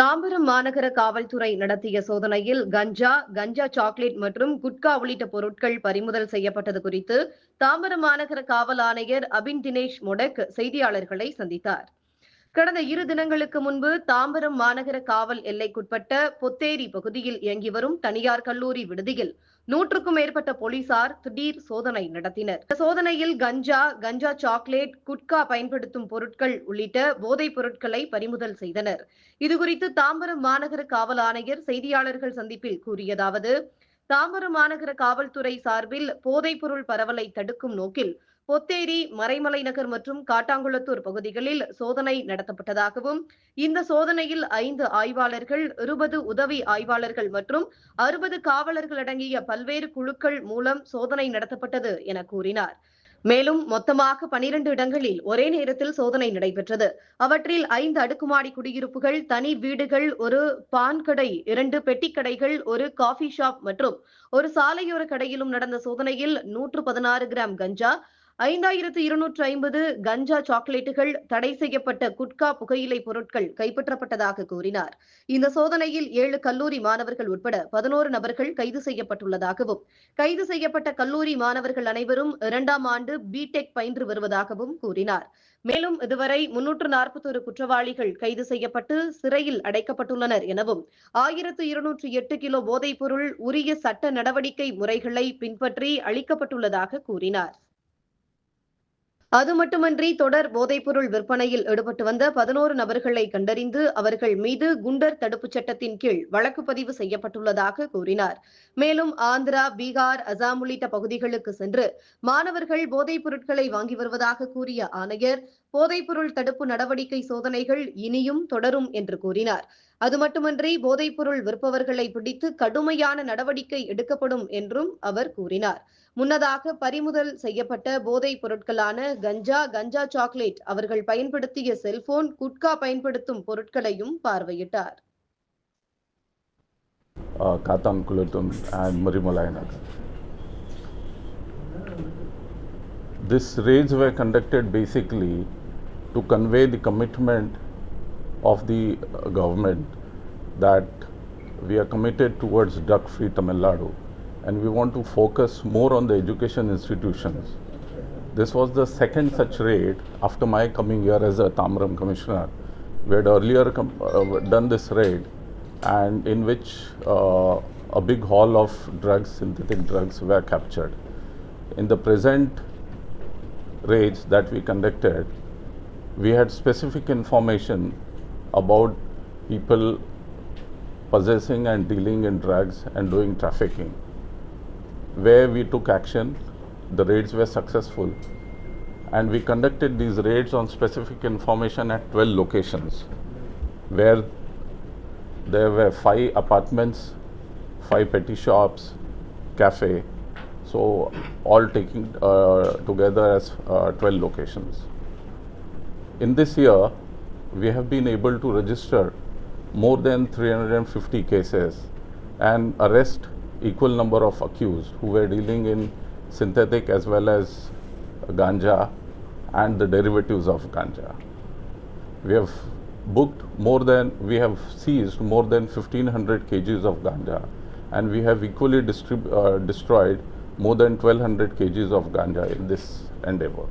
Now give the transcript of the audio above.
தாம்பரம் மாநகர காவல்துறை நடத்திய சோதனையில் கஞ்சா கஞ்சா சாக்லேட் மற்றும் குட்கா உள்ளிட்ட பொருட்கள் பறிமுதல் செய்யப்பட்டது குறித்து தாம்பரம் மாநகர காவல் ஆணையர் அபின் தினேஷ் மொடக் செய்தியாளர்களை சந்தித்தார். கடந்த இரு தினங்களுக்கு முன்பு தாம்பரம் மாநகர காவல் எல்லைக்குட்பட்ட பொத்தேரி பகுதியில் இயங்கி வரும் தனியார் கல்லூரி விடுதியில் நூற்றுக்கும் மேற்பட்ட போலீசார் திடீர் சோதனை நடத்தினர். இந்த சோதனையில் கஞ்சா கஞ்சா சாக்லேட் குட்கா பயன்படுத்தும் பொருட்கள் உள்ளிட்ட போதைப் பொருட்களை பறிமுதல் செய்தனர். இதுகுறித்து தாம்பரம் மாநகர காவல் ஆணையர் செய்தியாளர்கள் சந்திப்பில் கூறியதாவது தாம்பரம் மாநகர காவல்துறை சார்பில் போதைப்பொருள் பரவலை தடுக்கும் நோக்கில் பொத்தேரி மறைமலை நகர் மற்றும் காட்டாங்குளத்தூர் பகுதிகளில் சோதனை நடத்தப்பட்டதாகவும் இந்த சோதனையில் ஐந்து ஆய்வாளர்கள் இருபது உதவி ஆய்வாளர்கள் மற்றும் அறுபது காவலர்கள் அடங்கிய பல்வேறு குழுக்கள் மூலம் சோதனை நடத்தப்பட்டது என கூறினார். மேலும் மொத்தமாக பனிரெண்டு இடங்களில் ஒரே நேரத்தில் சோதனை நடைபெற்றது. அவற்றில் ஐந்து அடுக்குமாடி குடியிருப்புகள் தனி வீடுகள் ஒரு பான் கடை இரண்டு பெட்டி கடைகள் ஒரு காஃபி ஷாப் மற்றும் ஒரு சாலையோர கடையிலும் நடந்த சோதனையில் நூற்று பதினாறு கிராம் கஞ்சா ஐந்தாயிரத்து இருநூற்று ஐம்பது கஞ்சா சாக்லேட்டுகள் தடை செய்யப்பட்ட குட்கா புகையிலை பொருட்கள் கைப்பற்றப்பட்டதாக கூறினார். இந்த சோதனையில் ஏழு கல்லூரி மாணவர்கள் உட்பட பதினோரு நபர்கள் கைது செய்யப்பட்டுள்ளதாகவும் கைது செய்யப்பட்ட கல்லூரி மாணவர்கள் அனைவரும் இரண்டாம் ஆண்டு பிடெக் பயின்று வருவதாகவும் கூறினார். மேலும் இதுவரை முன்னூற்று நாற்பத்தொரு குற்றவாளிகள் கைது செய்யப்பட்டு சிறையில் அடைக்கப்பட்டுள்ளனர் எனவும் ஆயிரத்து இருநூற்று எட்டு கிலோ போதைப் பொருள் உரிய சட்ட நடவடிக்கை முறைகளை பின்பற்றி அளிக்கப்பட்டுள்ளதாக கூறினார். அது மட்டுமன்றி தொடர் போதைப்பொருள் விற்பனையில் ஈடுபட்டு வந்த பதினோரு நபர்களை கண்டறிந்து அவர்கள் மீது குண்டர் தடுப்புச் சட்டத்தின் கீழ் வழக்கு பதிவு செய்யப்பட்டுள்ளதாக கூறினார். மேலும் ஆந்திரா பீகார் அசாம் உள்ளிட்ட பகுதிகளுக்கு சென்று மாணவர்கள் போதைப் பொருட்களை வாங்கி வருவதாக கூறிய ஆணையர் போதைப்பொருள் தடுப்பு நடவடிக்கை சோதனைகள் இனியும் தொடரும் என்று கூறினார். அது மட்டுமன்றி போதைப்பொருள் விற்பவர்களை பிடித்து கடுமையான நடவடிக்கை எடுக்கப்படும் என்றும் அவர் கூறினார். முன்னதாக பறிமுதல் செய்யப்பட்ட போதைப் பொருட்களான கஞ்சா கஞ்சா சாக்லேட் அவர்கள் பயன்படுத்திய செல்போன் குட்கா பயன்படுத்தும் பொருட்களையும் பார்வையிட்டார். uh, Katam Kulatum and raids were conducted basically to convey the commitment of the uh, government that we are committed towards drug free Tamil Nadu and we want to focus more on the education institutions. This was the second such raid after my coming here as a Tamram commissioner. We had earlier uh, done this raid and in which uh, a big haul of drugs, synthetic drugs, were captured. In the present raids that we conducted, we had specific information about people possessing and dealing in drugs and doing trafficking. Where we took action, the raids were successful, and we conducted these raids on specific information at 12 locations where there were five apartments, five petty shops, cafe, so all taking uh, together as uh, 12 locations. In this year, we have been able to register more than 350 cases and arrest equal number of accused who were dealing in synthetic as well as ganja and the derivatives of ganja. We have booked more than, we have seized more than 1500 kgs of ganja and we have equally uh, destroyed more than 1200 kgs of ganja in this endeavor.